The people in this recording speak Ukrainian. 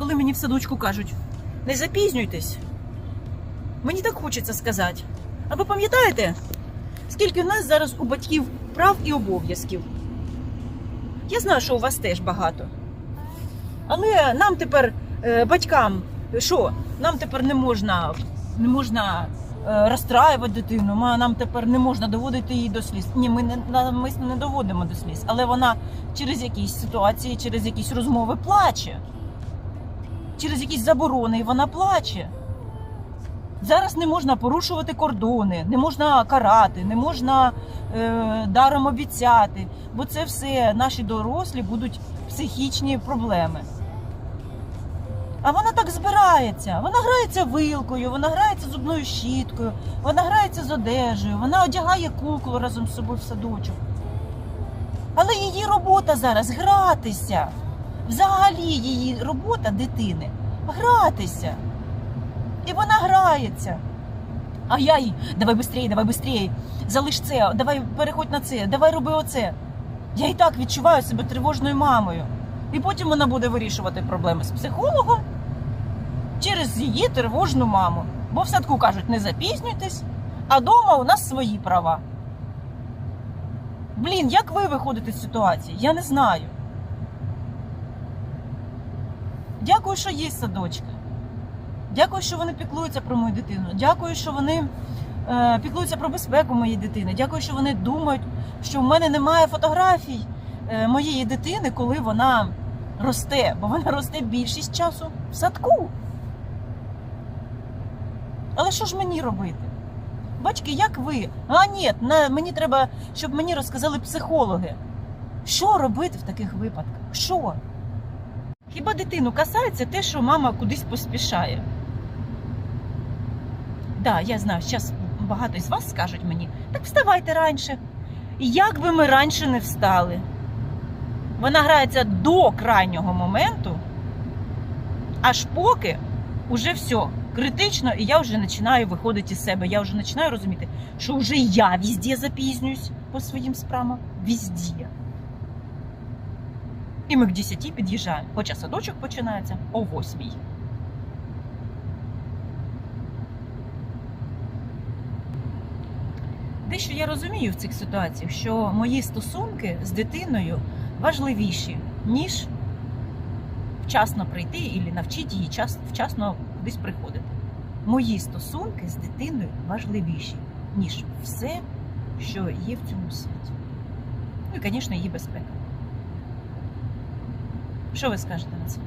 коли мені в садочку кажуть, не запізнюйтесь. Мені так хочеться сказати. А ви пам'ятаєте, скільки в нас зараз у батьків прав і обов'язків? Я знаю, що у вас теж багато. Але нам тепер, е, батькам, що? Нам тепер не можна, не можна е, розстраювати дитину, нам тепер не можна доводити її до сліз. Ні, ми не навмисно не доводимо до сліз, але вона через якісь ситуації, через якісь розмови плаче. Через якісь заборони і вона плаче. Зараз не можна порушувати кордони, не можна карати, не можна е, даром обіцяти, бо це все наші дорослі будуть психічні проблеми. А вона так збирається. Вона грається вилкою, вона грається зубною щіткою, вона грається з одежею, вона одягає куклу разом з собою в садочок. Але її робота зараз гратися. Взагалі її робота дитини гратися. І вона грається. А я їй, давай швидше, давай швидше, залиш це, давай переходь на це, давай роби оце. Я і так відчуваю себе тривожною мамою. І потім вона буде вирішувати проблеми з психологом через її тривожну маму. Бо в садку кажуть, не запізнюйтесь, а вдома у нас свої права. Блін, як ви виходите з ситуації? Я не знаю. Дякую, що є садочки. Дякую, що вони піклуються про мою дитину. Дякую, що вони е, піклуються про безпеку моєї дитини. Дякую, що вони думають, що в мене немає фотографій е, моєї дитини, коли вона росте, бо вона росте більшість часу в садку. Але що ж мені робити? Батьки, як ви? А ні, на, мені треба, щоб мені розказали психологи. Що робити в таких випадках? Що? Хіба дитину касається те, що мама кудись поспішає? Так, я знаю, зараз багато із вас скажуть мені, так вставайте раніше. Як би ми раніше не встали? Вона грається до крайнього моменту, аж поки уже все критично, і я вже починаю виходити із себе. Я вже починаю розуміти, що вже я везде запізнююсь по своїм справам. Везде. І ми к 10 під'їжджаємо, хоча садочок починається о 8. Дещо я розумію в цих ситуаціях, що мої стосунки з дитиною важливіші, ніж вчасно прийти і навчити її вчасно кудись приходити. Мої стосунки з дитиною важливіші, ніж все, що є в цьому світі. Ну і, звісно, її безпека. Що ви скажете на це?